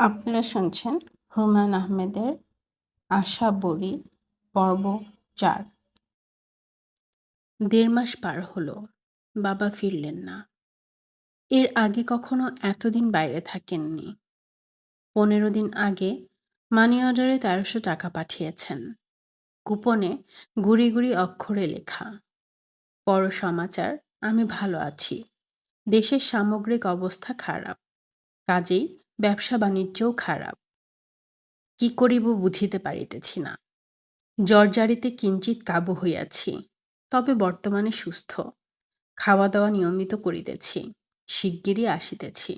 আপনারা শুনছেন হুমায়ূন আহমেদের আশা বড়ি, পর্ব চার। দেড় মাস পার হলো, বাবা ফিরলেন না। এর আগে কখনো এতদিন বাইরে থাকেননি। পনেরো দিন আগে মানি অর্ডারে তেরোশো টাকা পাঠিয়েছেন। কুপনে গুড়ি গুড়ি অক্ষরে লেখা, পর সমাচার, আমি ভালো আছি। দেশের সামগ্রিক অবস্থা খারাপ। কাজেই ব্যবসা বাণিজ্যও খারাপ। কি করিব বুঝিতে পারিতেছি না। জর্জারিতে কিঞ্চিত কাবু হইয়াছি, তবে বর্তমানে সুস্থ। খাওয়া দাওয়া নিয়মিত করিতেছি, শিগগিরই আসিতেছি।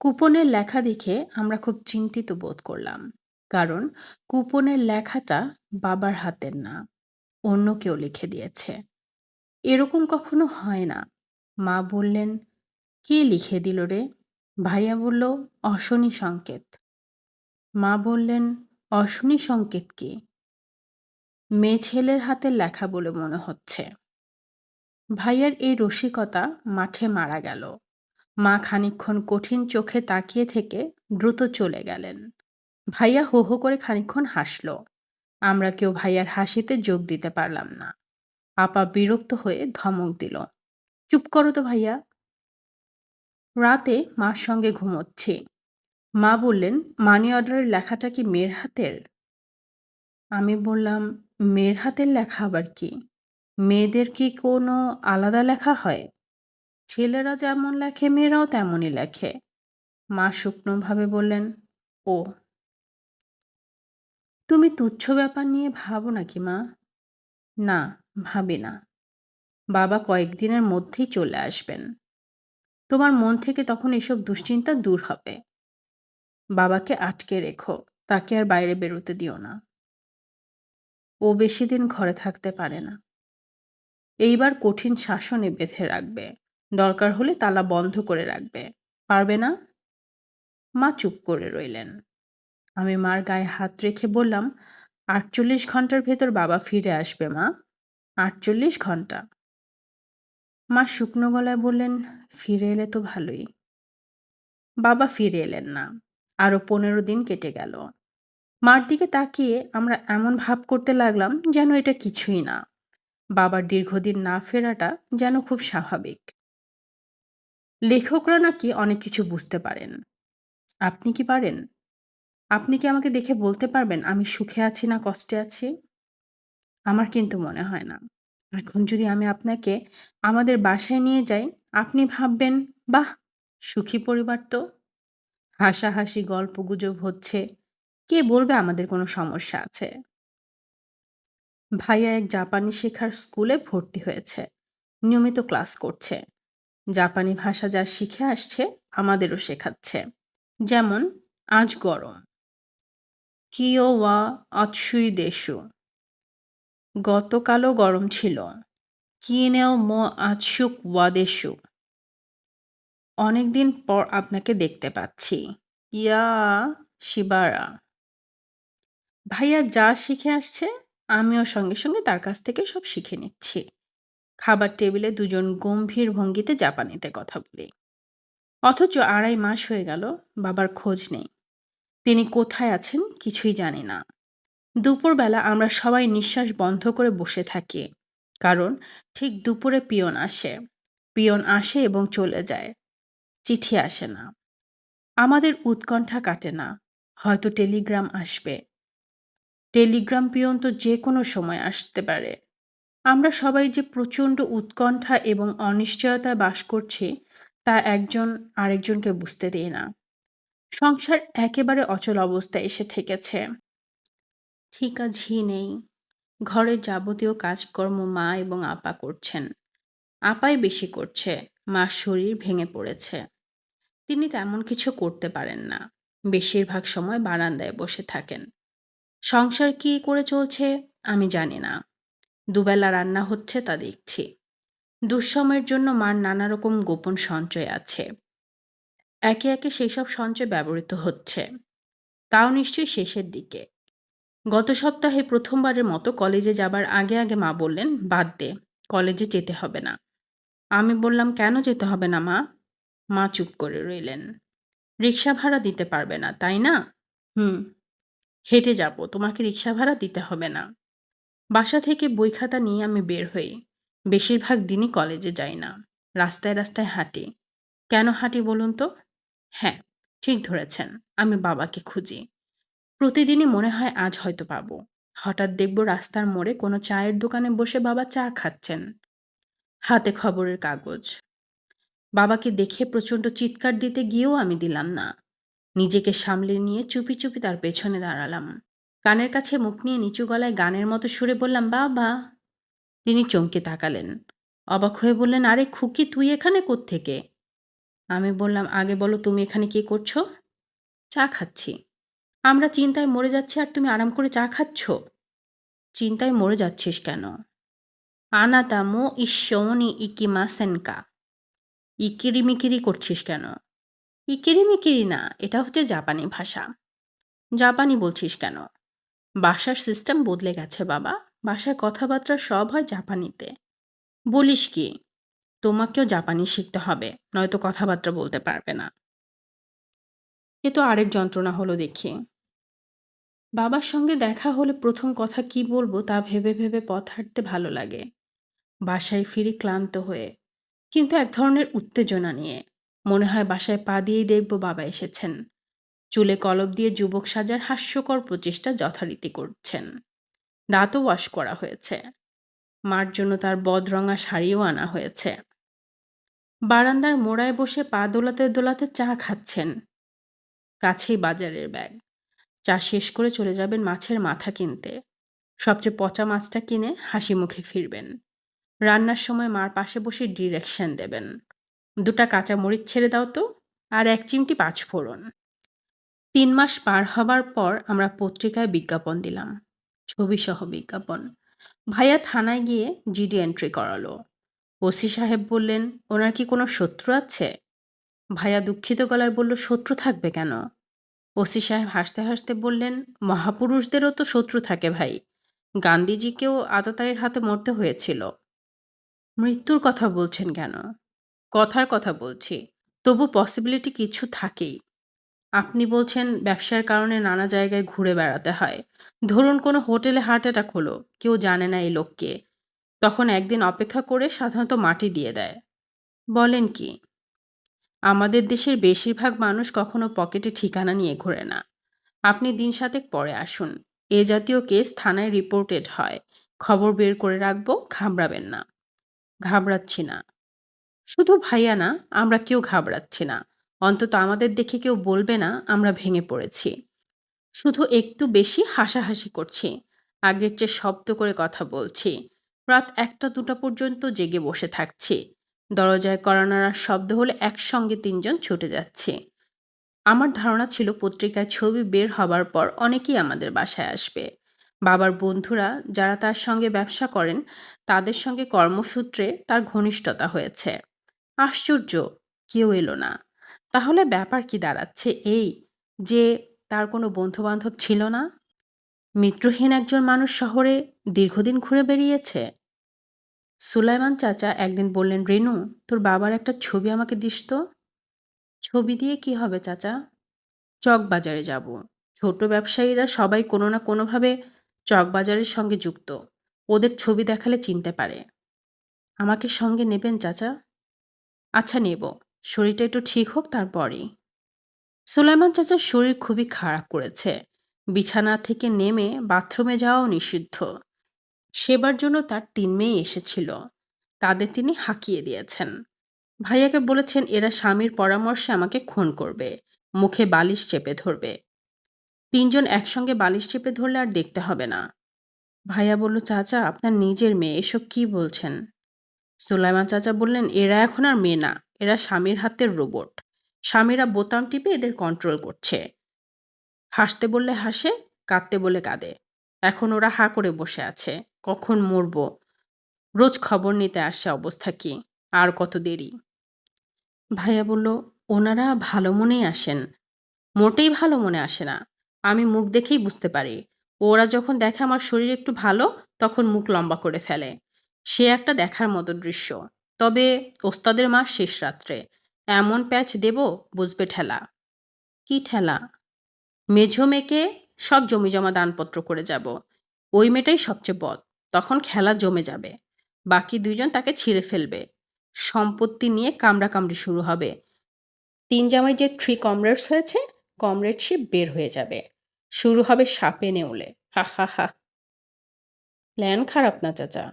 কুপনের লেখা দেখে আমরা খুব চিন্তিত বোধ করলাম, কারণ কুপনের লেখাটা বাবার হাতের না, অন্য কেউ লিখে দিয়েছে। এরকম কখনো হয় না। মা বললেন, কে লিখে দিল রে? ভাইয়া বলল, অশনি সংকেত। মা বললেন, অশনি সংকেত কি? মেয়ে ছেলের হাতের লেখা বলে মনে হচ্ছে। ভাইয়ার এই রসিকতা মাঠে মারা গেল। মা খানিক্ষণ কঠিন চোখে তাকিয়ে থেকে দ্রুত চলে গেলেন। ভাইয়া হো হো করে খানিক্ষণ হাসল। আমরা কেউ ভাইয়ার হাসিতে যোগ দিতে পারলাম না। আপা বিরক্ত হয়ে ধমক দিল, চুপ করো তো ভাইয়া। রাতে মার সঙ্গে ঘুমোচ্ছি। মা বললেন, মানি অর্ডারের লেখাটা কি মেয়ের হাতের? আমি বললাম, মেয়ের হাতের লেখা আবার কি? মেয়েদের কি কোনো আলাদা লেখা হয়? ছেলেরা যেমন লেখে, মেয়েরাও তেমনই লেখে। মা শুকনোভাবে বললেন, ও। তুমি তুচ্ছ ব্যাপার নিয়ে ভাবো নাকি মা? না, ভাবি না। বাবা কয়েকদিনের মধ্যেই চলে আসবেন। তোমার মন থেকে তখন এসব দুশ্চিন্তা দূর হবে। বাবাকে আটকে রেখো, তাকে আর বাইরে বেরোতে দিও না। ও বেশি দিন ঘরে থাকতে পারে না। এইবার কঠিন শাসনে বেঁধে রাখবে। দরকার হলে তালা বন্ধ করে রাখবে। পারবে না? মা চুপ করে রইলেন। আমি মার গায়ে হাত রেখে বললাম, আটচল্লিশ ঘণ্টার ভেতর বাবা ফিরে আসবে মা। আটচল্লিশ ঘণ্টা। মা শুকনো গলায় বললেন, ফিরে এলে তো ভালোই। বাবা ফিরে এলেন না। আরও পনেরো দিন কেটে গেল। মার দিকে তাকিয়ে আমরা এমন ভাব করতে লাগলাম যেন এটা কিছুই না। বাবার দীর্ঘদিন না ফেরাটা যেন খুব স্বাভাবিক। লেখকরা নাকি অনেক কিছু বুঝতে পারেন। আপনি কি পারেন? আপনি কি আমাকে দেখে বলতে পারবেন আমি সুখে আছি না কষ্টে আছি? আমার কিন্তু মনে হয় না। এখন যদি আমি আপনাকে আমাদের বাসায় নিয়ে যাই, আপনি ভাববেন, বাহ, সুখী পরিবার তো। হাসাহাসি, গল্পগুজব হচ্ছে। কে বলবে আমাদের কোনো সমস্যা আছে? ভাইয়া এক জাপানি শেখার স্কুলে ভর্তি হয়েছে। নিয়মিত ক্লাস করছে। জাপানি ভাষা যা শিখে আসছে, আমাদেরও শেখাচ্ছে। যেমন, আজ গরম। কিও ওয়া অৎসুই দেশু। গতকালও গরম ছিল। কিনেও মো আৎসুক ওয়াদেশু। অনেকদিন পর আপনাকে দেখতে পাচ্ছি। ইয়া শিবারা। ভাইয়া যা শিখে আসছে, আমিও সঙ্গে সঙ্গে তার কাছ থেকে সব শিখে নিচ্ছি। খাবার টেবিলে দুজন গম্ভীর ভঙ্গিতে জাপানিতে কথা বলি। অথচ আড়াই মাস হয়ে গেল, বাবার খোঁজ নেই। তিনি কোথায় আছেন কিছুই জানি না। দুপুরবেলা আমরা সবাই নিঃশ্বাস বন্ধ করে বসে থাকি, কারণ ঠিক দুপুরে পিয়ন আসে পিয়ন আসে এবং চলে যায়। চিঠি আসে না। আমাদের উৎকণ্ঠা কাটে না, হয়তো টেলিগ্রাম আসবে। টেলিগ্রাম পিয়ন তো যে কোনো সময় আসতে পারে। আমরা সবাই যে প্রচণ্ড উৎকণ্ঠা এবং অনিশ্চয়তায় বাস করছি, তা একজন আরেকজনকে বুঝতে দিই না। সংসার একেবারে অচল অবস্থায় এসে ঠেকেছে। ঠিকা ঝি নেই। ঘরের যাবতীয় কাজকর্ম মা এবং আপা করছেন। আপাই বেশি করছে, মার শরীর ভেঙে পড়েছে। তিনি তেমন কিছু করতে পারেন না। বেশিরভাগ সময় বারান্দায় বসে থাকেন। সংসার কি করে চলছে, আমি জানি না। দুবেলা রান্না হচ্ছে তা দেখছি। দুঃসময়ের জন্য মার নানা রকম গোপন সঞ্চয় আছে। একে একে সেই সব সঞ্চয় ব্যবহৃত হচ্ছে। তাও নিশ্চয়ই শেষের দিকে। গত সপ্তাহে প্রথমবারের মতো কলেজে যাবার আগে আগে মা বললেন, বাদ দে, কলেজে যেতে হবে না। আমি বললাম, কেন যেতে হবে না মা? মা চুপ করে রইলেন। রিক্সা ভাড়া দিতে পারবে না, তাই না? হুম, হেঁটে যাব, তোমাকে রিক্সা ভাড়া দিতে হবে না। বাসা থেকে বই খাতা নিয়ে আমি বের হই। বেশিরভাগ দিনই কলেজে যাই না, রাস্তায় রাস্তায় হাঁটি। কেন হাঁটি বলুন তো? হ্যাঁ ঠিক ধরেছেন, আমি বাবাকে খুঁজি। প্রতিদিনই মনে হয় আজ হয়তো পাবো। হঠাৎ দেখব রাস্তার মোড়ে কোনো চায়ের দোকানে বসে বাবা চা খাচ্ছেন। হাতে খবরের কাগজ। বাবাকে দেখে প্রচণ্ড চিৎকার দিতে গিয়েও আমি দিলাম না। নিজেকে সামলে নিয়ে চুপি চুপি তার পেছনে দাঁড়ালাম। কানের কাছে মুখ নিয়ে নিচু গলায় গানের মতো সুরে বললাম, বাবা। তিনি চমকে তাকালেন। অবাক হয়ে বললেন, আরে খুকি, তুই এখানে থেকে আমি বললাম, আগে বলো, তুমি এখানে কি করছ? চা খাচ্ছি। আমরা চিন্তায় মরে যাচ্ছি আর তুমি আরাম করে চা খাচ্ছ? চিন্তায় মরে যাচ্ছিস কেন? আনাতামো ঈশ্বনি ইকিমা সেনকা ইকিরি মিকিরি করছিস কেন? ইকিরিমিকিরি না, এটা হচ্ছে জাপানি ভাষা। জাপানি বলছিস কেন? বাসার সিস্টেম বদলে গেছে বাবা। বাসায় কথাবার্তা সব হয় জাপানিতে। বলিস কি, তোমাকেও জাপানি শিখতে হবে, নয়তো কথাবার্তা বলতে পারবে না। এ তো আরেক যন্ত্রণা হলো দেখি। বাবার সঙ্গে দেখা হলে প্রথম কথা কি বলব তা ভেবে ভেবে পথ হাঁটতে ভালো লাগে। বাসায় ফিরি ক্লান্ত হয়ে, কিন্তু এক ধরনের উত্তেজনা নিয়ে। মনে হয় বাসায় পা দিয়েই দেখব বাবা এসেছেন। চুলে কলব দিয়ে যুবক সাজার হাস্যকর প্রচেষ্টা যথারীতি করছেন। দাঁতও ওয়াশ করা হয়েছে। মার জন্য তার বদরঙা শাড়িও আনা হয়েছে। বারান্দার মোড়ায় বসে পা দোলাতে দোলাতে চা খাচ্ছেন। কাছেই বাজারের ব্যাগ। চা শেষ করে চলে যাবেন মাছের মাথা কিনতে। সবচেয়ে পচা মাছটা কিনে হাসি মুখে ফিরবেন। রান্নার সময় মার পাশে বসে ডিরেকশন দেবেন। দুটা কাঁচা মরিচ ছেড়ে দাও তো, আর এক চিমটি পাঁচফোড়ন তিন মাস পার হবার পর আমরা পত্রিকায় বিজ্ঞাপন দিলাম। ছবিসহ বিজ্ঞাপন। ভাইয়া থানায় গিয়ে জিডি এন্ট্রি করালো। ওসি সাহেব বললেন, ওনার কি কোনো শত্রু আছে? ভাইয়া দুঃখিত গলায় বলল, শত্রু থাকবে কেন? ওসি সাহেব হাসতে হাসতে বললেন, মহাপুরুষদেরও তো শত্রু থাকে ভাই। গান্ধীজিকেও আততায়ীর হাতে মরতে হয়েছিল। মৃত্যুর কথা বলছেন কেন? কথার কথা বলছি। তবু পসিবিলিটি কিছু থাকেই। আপনি বলছেন, ব্যবসার কারণে নানা জায়গায় ঘুরে বেড়াতে হয়। ধরুন, কোনো হোটেলে হার্ট অ্যাটাক হলো, কেউ জানে না এই লোককে। তখন একদিন অপেক্ষা করে সাধারণত মাটি দিয়ে দেয়। বলেন কি? আমাদের দেশের বেশিরভাগ মানুষ কখনো পকেটে ঠিকানা নিয়ে ঘোরে না। আপনি দিন সাতেক পরে আসুন। এ জাতীয় কেস থানায় রিপোর্টেড হয়। খবর বের করে রাখব, ঘাবড়াবেন না। ঘাবড়াচ্ছি না। শুধু ভাইয়া না, আমরা কেউ ঘাবড়াচ্ছি না। অন্তত আমাদের দেখে কেউ বলবে না, আমরা ভেঙে পড়েছি। শুধু একটু বেশি হাসাহাসি করছি। আগের চেয়ে শব্দ করে কথা বলছি। রাত একটা দুটা পর্যন্ত জেগে বসে থাকছি। দরজায় করানার শব্দ হলে একসঙ্গে তিনজন ছুটে যাচ্ছে। আমার ধারণা ছিল পত্রিকায় ছবি বের হবার পর অনেকেই আমাদের বাসায় আসবে। বাবার বন্ধুরা যারা তার সঙ্গে ব্যবসা করেন, তাদের সঙ্গে কর্মসূত্রে তার ঘনিষ্ঠতা হয়েছে। আশ্চর্য, কেউ এলো না। তাহলে ব্যাপার কি দাঁড়াচ্ছে এই যে তার কোনো বন্ধুবান্ধব ছিল না? মিত্রহীন একজন মানুষ শহরে দীর্ঘদিন ঘুরে বেরিয়েছে সুলাইমান চাচা একদিন বললেন, রেনু, তোর বাবার একটা ছবি আমাকে দিস তো। ছবি দিয়ে কি হবে চাচা? চকবাজারে যাব। ছোট ব্যবসায়ীরা সবাই কোনো না কোনোভাবে চকবাজারের সঙ্গে যুক্ত। ওদের ছবি দেখালে চিনতে পারে। আমাকে সঙ্গে নেবেন চাচা? আচ্ছা নেব। শরীরটা একটু ঠিক হোক, তারপরেই। সুলাইমান চাচার শরীর খুবই খারাপ করেছে। বিছানা থেকে নেমে বাথরুমে যাওয়াও নিষিদ্ধ। সেবার জন্য তার তিন মেয়ে এসেছিল। তাদের তিনি হাঁকিয়ে দিয়েছেন। ভাইয়াকে বলেছেন, এরা স্বামীর পরামর্শে আমাকে খুন করবে, মুখে বালিশ চেপে ধরবে। তিনজন একসঙ্গে বালিশ চেপে ধরলে আর দেখতে হবে না। ভাইয়া বলল, চাচা, আপনার নিজের মেয়ে, এসব কি বলছেন? সুলাইমান চাচা বললেন, এরা এখন আর মেয়ে না, এরা স্বামীর হাতের রোবট। স্বামীরা বোতাম টিপে এদের কন্ট্রোল করছে। হাসতে বললে হাসে, কাঁদতে বলে কাঁদে। এখন ওরা হা করে বসে আছে। কখন মরব? রোজ খবর নিতে আসছে অবস্থা কি? আর কত দেরি? ভাইয়া বলল, ওনারা ভালো মনেই আসেন। মোটেই ভালো মনে আসে না। আমি মুখ দেখেই বুঝতে পারি। ওরা যখন দেখে আমার শরীর একটু ভালো, তখন মুখ লম্বা করে ফেলে। সে একটা দেখার মতো দৃশ্য। তবে ওস্তাদের মা শেষ রাত্রে। এমন প্যাচ দেব, বুঝবে ঠেলা। কি ঠেলা? মেঝো মেয়েকে সব জমিজমা দানপত্র করে যাব। ওই মেয়েটাই সবচেয়ে বদ। তখন খেলা জমে যাবে। বাকি দুইজন তাকে ছিঁড়ে ফেলবে। সম্পত্তি নিয়ে কামড়াকামড়ি শুরু হবে। তিন জামাই যে থ্রি কমরেডস হয়েছে কমরেডশিপ বের হয়ে যাবে। শুরু হবে সাপে নেউলে। হা হা হা। প্ল্যান খারাপ না, চাচা।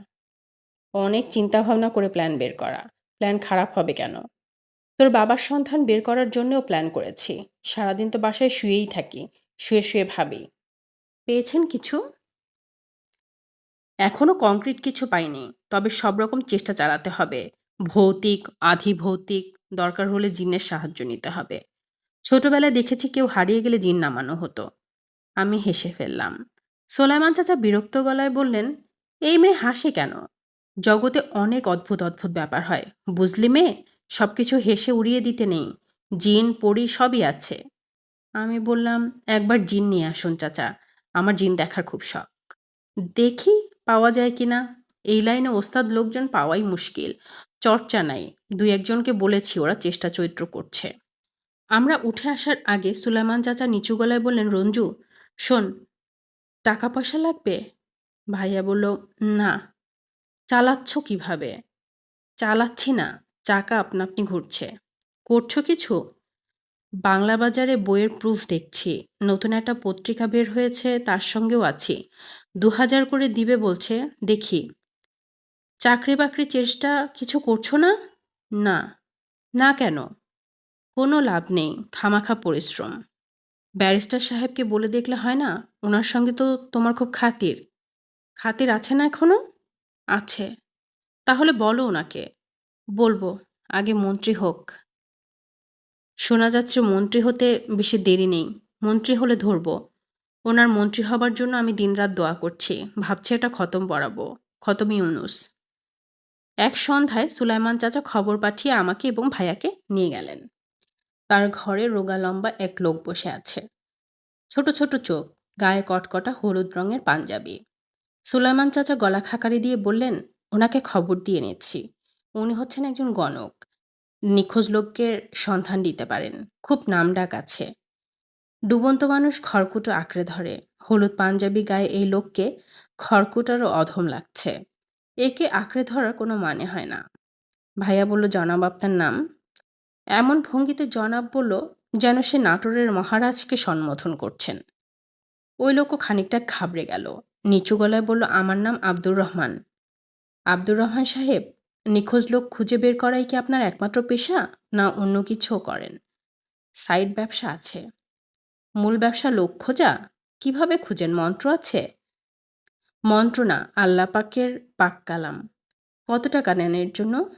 অনেক চিন্তা ভাবনা করে প্ল্যান বের করা। প্ল্যান খারাপ হবে কেন? তোর বাবার সন্ধান বের করার জন্যও প্ল্যান করেছি। সারাদিন তো বাসায় শুয়েই থাকি। শুয়ে শুয়ে ভাবি। পেয়েছেন কিছু? এখনও কংক্রিট কিছু পাইনি, তবে সব রকম চেষ্টা চালাতে হবে। ভৌতিক আধি ভৌতিক দরকার হলে জিনের সাহায্য নিতে হবে। ছোটবেলায় দেখেছি কেউ হারিয়ে গেলে জিন নামানো হতো। আমি হেসে ফেললাম। সোলাইমান চাচা বিরক্ত গলায় বললেন, এই মেয়ে হাসে কেন? জগতে অনেক অদ্ভুত অদ্ভুত ব্যাপার হয়। বুঝলি মেয়ে সব কিছু হেসে উড়িয়ে দিতে নেই। জিন পড়ি সবই আছে। আমি বললাম, একবার জিন নিয়ে আসুন, চাচা। আমার জিন দেখার খুব শখ। দেখি পাওয়া যায় কি না? এই লাইনে ওস্তাদ লোকজন পাওয়াই মুশকিল। চর্চা নাই। দুই একজনকে বলেছি, ওরা চেষ্টা চৈত্র করছে। আমরা উঠে আসার আগে সুলাইমান চাচা নিচু গলায় বললেন, রঞ্জু, শোন টাকা পয়সা লাগবে? ভাইয়া বলল, না। চালাচ্ছ কীভাবে? চালাচ্ছি না। চাকা আপনা আপনি ঘুরছে। করছ কিছু? বাংলা বাজারে বইয়ের প্রুফ দেখছি। নতুন একটা পত্রিকা বের হয়েছে, তার সঙ্গেও আছি। দু হাজার করে দিবে বলছে, দেখি। চাকরি বাকরি চেষ্টা কিছু করছ না? না। না কেন? কোনো লাভ নেই, খামাখা পরিশ্রম। ব্যারিস্টার সাহেবকে বলে দেখলে হয় না? ওনার সঙ্গে তো তোমার খুব খাতির। খাতির আছে না এখনও? আছে। তাহলে বলো ওনাকে। বলব, আগে মন্ত্রী হোক। শোনা যাচ্ছে মন্ত্রী হতে বেশি দেরি নেই। মন্ত্রী হলে ধরবো। ওনার মন্ত্রী হবার জন্য আমি দিনরাত দোয়া করছি। ভাবছি এটা খতম পড়াবো। খতম ইউনুস। এক সন্ধ্যায় সুলাইমান চাচা খবর পাঠিয়ে আমাকে এবং ভাইয়াকে নিয়ে গেলেন। তার ঘরে রোগা লম্বা এক লোক বসে আছে। ছোট ছোট চোখ, গায়ে কটকটা হলুদ রঙের পাঞ্জাবি। সুলাইমান চাচা গলা খাকারি দিয়ে বললেন, ওনাকে খবর দিয়ে নিচ্ছি। উনি হচ্ছেন একজন গণক। নিখোঁজ লোককে সন্ধান দিতে পারেন। খুব নামডাক আছে। ডুবন্ত মানুষ খড়কুটো আঁকড়ে ধরে। হলুদ পাঞ্জাবি গায়ে এই লোককে খড়কুটারও অধম লাগছে। একে আঁকড়ে ধরার কোনো মানে হয় না। ভাইয়া বলল, জনাব আপনার নাম? এমন ভঙ্গিতে জনাব বলল, যেন সে নাটোরের মহারাজকে সম্বোধন করছেন। ওই লোকও খানিকটা খাবড়ে গেল। নিচু গলায় বলল, আমার নাম আব্দুর রহমান। আব্দুর রহমান সাহেব নিখোঁজ লোক খুঁজে বের করাই কি আপনার একমাত্র পেশা, না অন্য কিছুও করেন? সাইড ব্যবসা আছে। মূল ব্যবসা লোক খোঁজা? কীভাবে খুঁজেন? মন্ত্র আছে? মন্ত্র না, আল্লাহ পাকের পাক কালাম। কত টাকা নেন এর জন্য?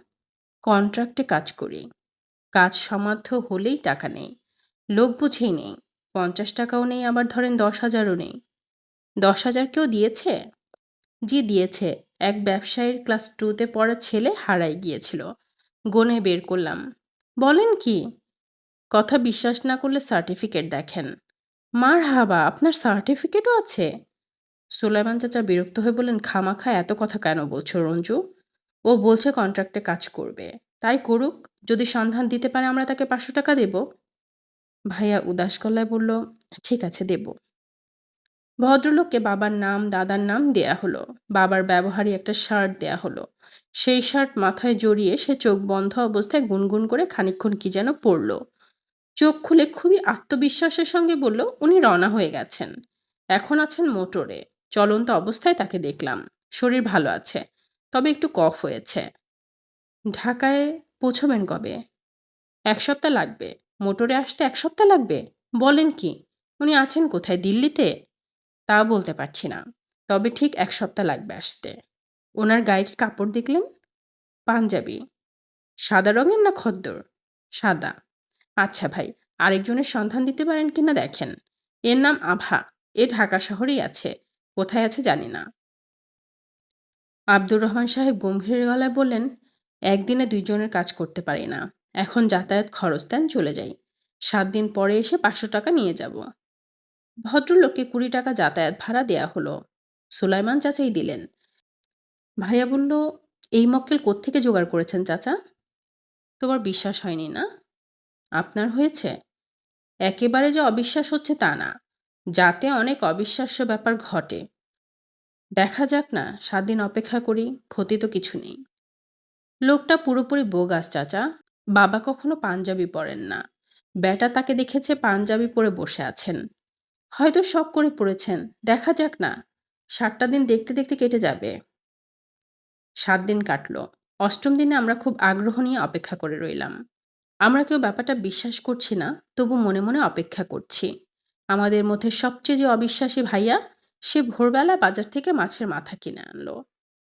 কন্ট্রাক্টে কাজ করি। কাজ সমাধ্য হলেই টাকা নেই। লোক বুঝেই নেই। পঞ্চাশ টাকাও নেই, আবার ধরেন দশ হাজারও নেই। দশ হাজার কেউ দিয়েছে? জি দিয়েছে। এক ব্যবসায়ীর ক্লাস টুতে পড়া ছেলে হারাই গিয়েছিল। গনে বের করলাম। বলেন কি? কথা বিশ্বাস না করলে সার্টিফিকেট দেখেন। মার হাবা আপনার সার্টিফিকেটও আছে? সুলাইমান চাচা বিরক্ত হয়ে বললেন, খামাখা, এত কথা কেন বলছো রঞ্জু? ও বলছে কন্ট্রাক্টে কাজ করবে। তাই করুক, যদি সন্ধান দিতে পারে আমরা তাকে পাঁচশো টাকা দেব। ভাইয়া উদাস গলায় বলল, ঠিক আছে, দেব। ভদ্রলোককে বাবার নাম, দাদার নাম দেয়া হলো। বাবার ব্যবহারী একটা শার্ট দেয়া হলো। সেই শার্ট মাথায় জড়িয়ে সে চোখ বন্ধ অবস্থায় গুনগুন করে খানিকক্ষণ কি যেন পড়ল। চোখ খুলে খুবই আত্মবিশ্বাসের সঙ্গে বলল, উনি রওনা হয়ে গেছেন। এখন আছেন মোটরে। চলন্ত অবস্থায় তাকে দেখলাম। শরীর ভালো আছে, তবে একটু কফ হয়েছে। ঢাকায় পৌঁছবেন কবে? এক সপ্তাহ লাগবে। মোটরে আসতে এক সপ্তাহ লাগবে? বলেন কি? উনি আছেন কোথায়, দিল্লিতে? তা বলতে পারছি না। তবে ঠিক এক সপ্তাহ লাগবে আসতে। ওনার গায়ে কি কাপড় দেখলেন? পাঞ্জাবি। সাদা রঙের না খদ্দর? সাদা। আচ্ছা ভাই, আরেকজনের সন্ধান দিতে পারেন কিনা দেখেন। এর নাম আভা। এ ঢাকা শহরেই আছে। কোথায় আছে জানি না। আব্দুর রহমান সাহেব গম্ভীর গলায় বললেন, একদিনে দুইজনের কাজ করতে পারি না। এখন যাতায়াত খরচ দেন, চলে যাই। সাত দিন পরে এসে পাঁচশো টাকা নিয়ে যাব। ভদ্রলোককে কুড়ি টাকা যাতায়াত ভাড়া দেয়া হলো। সুলাইমান চাচাই দিলেন। ভাইয়া বলল, এই মক্কেল কোত্থেকে জোগাড় করেছেন চাচা? তোমার বিশ্বাস হয়নি না? আপনার হয়েছে? একেবারে যে অবিশ্বাস হচ্ছে তা না। যাতে অনেক অবিশ্বাস্য ব্যাপার ঘটে। দেখা যাক না, সাত দিন অপেক্ষা করি, ক্ষতি তো কিছু নেই। লোকটা পুরোপুরি বোগাস চাচা। বাবা কখনো পাঞ্জাবি পরেন না। বেটা তাকে দেখেছে পাঞ্জাবি পরে বসে আছেন। হয়তো শখ করে পড়েছেন। দেখা যাক না। সাতটা দিন দেখতে দেখতে কেটে যাবে। সাত দিন কাটলো। অষ্টম দিনে আমরা খুব আগ্রহ নিয়ে অপেক্ষা করে রইলাম। আমরা কেউ ব্যাপারটা বিশ্বাস করছি না, তবু মনে মনে অপেক্ষা করছি। আমাদের মধ্যে সবচেয়ে যে অবিশ্বাসী ভাইয়া, সে ভোরবেলা বাজার থেকে মাছের মাথা কিনে আনলো।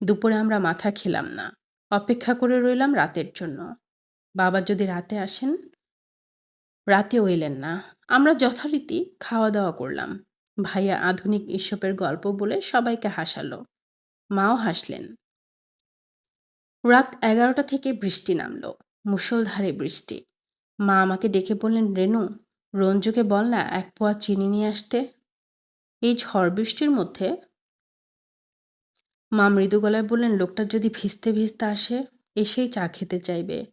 দুপুরে আমরা মাথা খেলাম না। অপেক্ষা করে রইলাম রাতের জন্য। বাবা যদি রাতে আসেন রাতেও এলেন না। আমরা যথারীতি খাওয়া দাওয়া করলাম। ভাইয়া আধুনিক ঈশপের গল্প বলে সবাইকে হাসালো। মাও হাসলেন। রাত এগারোটা থেকে বৃষ্টি নামলো। মুষলধারে বৃষ্টি। মা আমাকে ডেকে বললেন, রেনু, রঞ্জুকে বল না এক পোয়া চিনি নিয়ে আসতে। এই ঝড় বৃষ্টির মধ্যে মা মৃদু গলায় বললেন, লোকটা যদি ভিজতে ভিজতে আসে, এসেই চা খেতে চাইবে।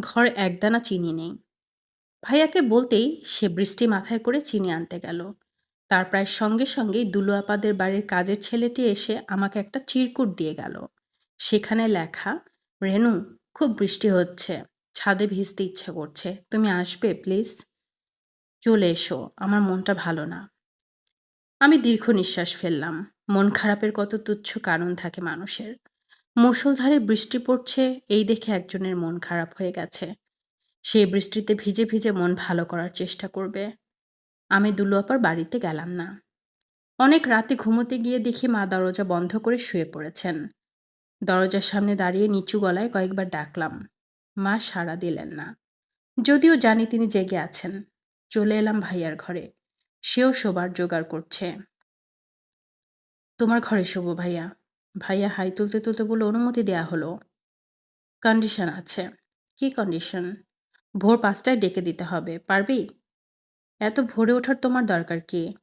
ঘর একদানা চিনি নেই। ভাইয়াকে বলতেই সে বৃষ্টি মাথায় করে চিনি আনতে গেল। তার প্রায় সঙ্গে সঙ্গেই দুলু আপাদের বাড়ির কাজের ছেলেটি এসে আমাকে একটা চিরকুট দিয়ে গেল। সেখানে লেখা, রেনু, খুব বৃষ্টি হচ্ছে। ছাদে ভিজতে ইচ্ছে করছে। তুমি আসবে, প্লিজ? চলে এসো। আমার মনটা ভালো না। আমি দীর্ঘ নিঃশ্বাস ফেললাম। মন খারাপের কত তুচ্ছ কারণ থাকে মানুষের। মুষলধারে বৃষ্টি পড়ছে, এই দেখে একজনের মন খারাপ হয়ে গেছে। সেই বৃষ্টিতে ভিজে ভিজে মন ভালো করার চেষ্টা করবে। আমি দুলু আপার বাড়িতে গেলাম না। অনেক রাতে ঘুমোতে গিয়ে দেখি মা দরজা বন্ধ করে শুয়ে পড়েছেন। দরজার সামনে দাঁড়িয়ে নিচু গলায় কয়েকবার ডাকলাম। মা সাড়া দিলেন না। যদিও জানি তিনি জেগে আছেন। চলে এলাম ভাইয়ার ঘরে। সেও শোবার জোগাড় করছে। তোমার ঘরে শোবো ভাইয়া। ভাইয়া হাই তুলতে তুলতে বলে অনুমতি দেয়া হলো। কন্ডিশন আছে। কি কন্ডিশন? ভোর পাঁচটায় ডেকে দিতে হবে, পারবি? এত ভোরে ওঠার তোমার দরকার কি?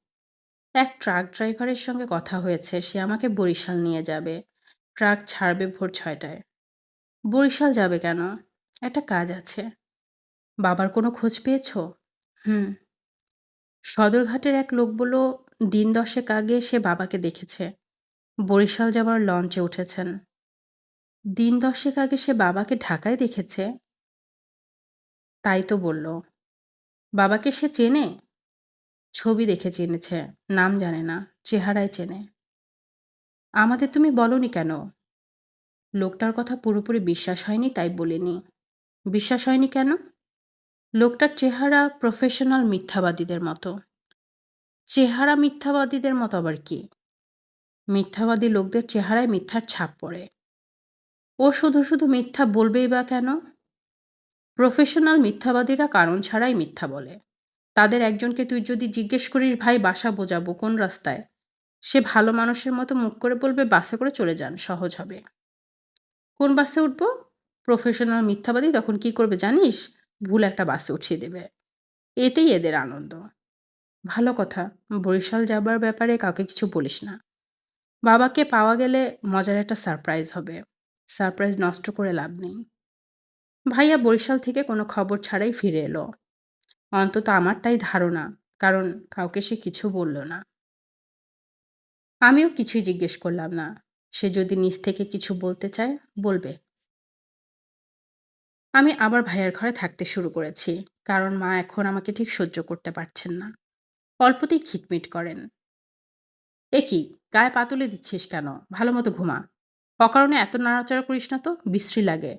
এক ট্রাক ড্রাইভারের সঙ্গে কথা হয়েছে, সে আমাকে বরিশাল নিয়ে যাবে। ট্রাক ছাড়বে ভোর ছয়টায়। বরিশাল যাবে কেন? একটা কাজ আছে। বাবার কোনো খোঁজ পেয়েছ? হুম। সদরঘাটের এক লোক বলল, দিন দশেক আগে সে বাবাকে দেখেছে। বরিশাল যাবার লঞ্চে উঠেছেন। দিন দশেক আগে সে বাবাকে ঢাকায় দেখেছে? তাই তো বলল। বাবাকে সে চেনে? ছবি দেখে চেনেছে, নাম জানে না, চেহারায় চেনে। আমাদের তুমি বলনি কেন? লোকটার কথা পুরোপুরি বিশ্বাস হয়নি তাই বলিনি। বিশ্বাস হয়নি কেন? লোকটার চেহারা প্রফেশনাল মিথ্যাবাদীদের মতো। চেহারা মিথ্যাবাদীদের মতো আবার কি? মিথ্যাবাদী লোকদের চেহারায় মিথ্যার ছাপ পড়ে। ও শুধু শুধু মিথ্যা বলবেই বা কেন? প্রফেশনাল মিথ্যাবাদীরা কারণ ছাড়াই মিথ্যা বলে। তাদের একজনকে তুই যদি জিজ্ঞেস করিস, ভাই, বাসা বোঝাবো, কোন রাস্তায়? সে ভালো মানুষের মতো মুখ করে বলবে, বাসে করে চলে যান, সহজ হবে। কোন বাসে উঠবো? প্রফেশনাল মিথ্যাবাদী তখন কি করবে জানিস? ভুল একটা বাসে উঠিয়ে দেবে। এতেই এদের আনন্দ। ভালো কথা, বরিশাল যাবার ব্যাপারে কাউকে কিছু বলিস না। বাবাকে পাওয়া গেলে মজার একটা সারপ্রাইজ হবে। সারপ্রাইজ নষ্ট করে লাভ নেই। ভাইয়া বরিশাল থেকে কোনো খবর ছাড়াই ফিরে এলো। অন্তত আমার তাই ধারণা, কারণ কাউকে সে কিছু বলল না। আমিও কিছুই জিজ্ঞেস করলাম না। সে যদি নিজ থেকে কিছু বলতে চায়, বলবে। আমি আবার ভাইয়ার ঘরে থাকতে শুরু করেছি, কারণ মা এখন আমাকে ঠিক সহ্য করতে পারছেন না। অল্পতেই খিটমিট করেন। এ কি, গায়ে পাতুলে দিচ্ছিস কেন? ভালো মতো ঘুমা। অকারণে এত নাড়াচাড়া করিস না তো, বিশ্রী লাগে।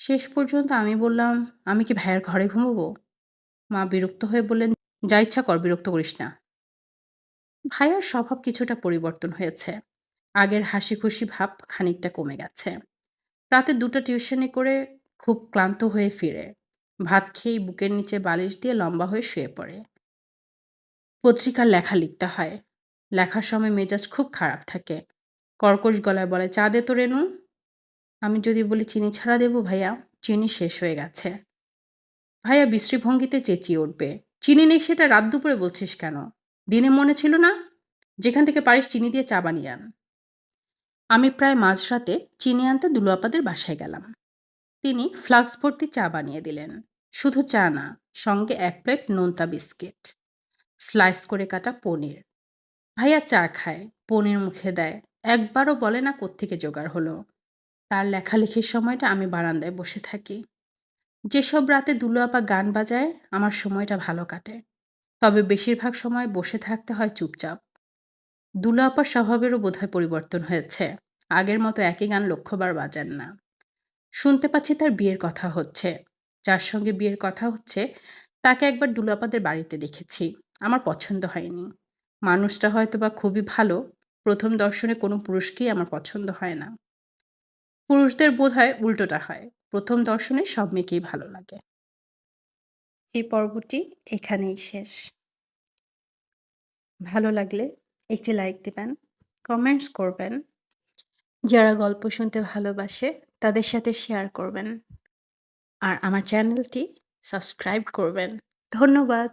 শেষ পর্যন্ত আমি বললাম, আমি কি ভাইয়ের ঘরে ঘুমোবো? মা বিরক্ত হয়ে বললেন, যা ইচ্ছা কর, বিরক্ত করিস না। ভাইয়ার স্বভাব কিছুটা পরিবর্তন হয়েছে। আগের হাসি খুশি ভাব খানিকটা কমে গেছে। রাতে দুটো টিউশনি করে খুব ক্লান্ত হয়ে ফিরে। ভাত খেয়েই বুকের নিচে বালিশ দিয়ে লম্বা হয়ে শুয়ে পড়ে। পত্রিকার লেখা লিখতে হয়। লেখার সময় মেজাজ খুব খারাপ থাকে। কর্কশ গলায় বলে, চা দে তো রেনু। আমি যদি বলি চিনি ছাড়া দেবো ভাইয়া, চিনি শেষ হয়ে গেছে। ভাইয়া বিশ্রীভঙ্গিতে চেঁচিয়ে উঠবে। চিনি নেই সেটা রাত দুপুরে বলছিস কেন? দিনে মনে ছিল না? যেখান থেকে পারিস চিনি দিয়ে চা বানিয়ে আন। আমি প্রায় মাঝরাতে চিনি আনতে দুলুয়াপাদের বাসায় গেলাম। তিনি ফ্লাক্স ভর্তি চা বানিয়ে দিলেন। শুধু চা না, সঙ্গে এক প্লেট নোনতা বিস্কিট। স্লাইস করে কাটা পনির। ভাইয়া চা খায়, পনির মুখে দেয়। একবারও বলে না কোত্থেকে জোগাড় হলো। তার লেখালেখির সময়টা আমি বারান্দায় বসে থাকি। যেসব রাতে দুলু আপা গান বাজায়, আমার সময়টা ভালো কাটে। তবে বেশিরভাগ সময় বসে থাকতে হয় চুপচাপ। দুলু আপার স্বভাবেরও বোধহয় পরিবর্তন হয়েছে। আগের মতো একই গান লক্ষ্যবার বাজান না। শুনতে পাচ্ছি তার বিয়ের কথা হচ্ছে। যার সঙ্গে বিয়ের কথা হচ্ছে, তাকে একবার দুলু আপাদের বাড়িতে দেখেছি। আমার পছন্দ হয়নি। মানুষটা হয়তো বা খুবই ভালো, প্রথম দর্শনে কোনো পুরুষকেই আমার পছন্দ হয় না। পুরুষদের বোধ হয় উল্টোটা হয়। প্রথম দর্শনে সব মেয়েকেই ভালো লাগে। এই পর্বটি এখানেই শেষ। ভালো লাগলে একটি লাইক দিবেন, কমেন্টস করবেন। যারা গল্প শুনতে ভালোবাসে তাদের সাথে শেয়ার করবেন। আর আমার চ্যানেলটি সাবস্ক্রাইব করবেন। ধন্যবাদ।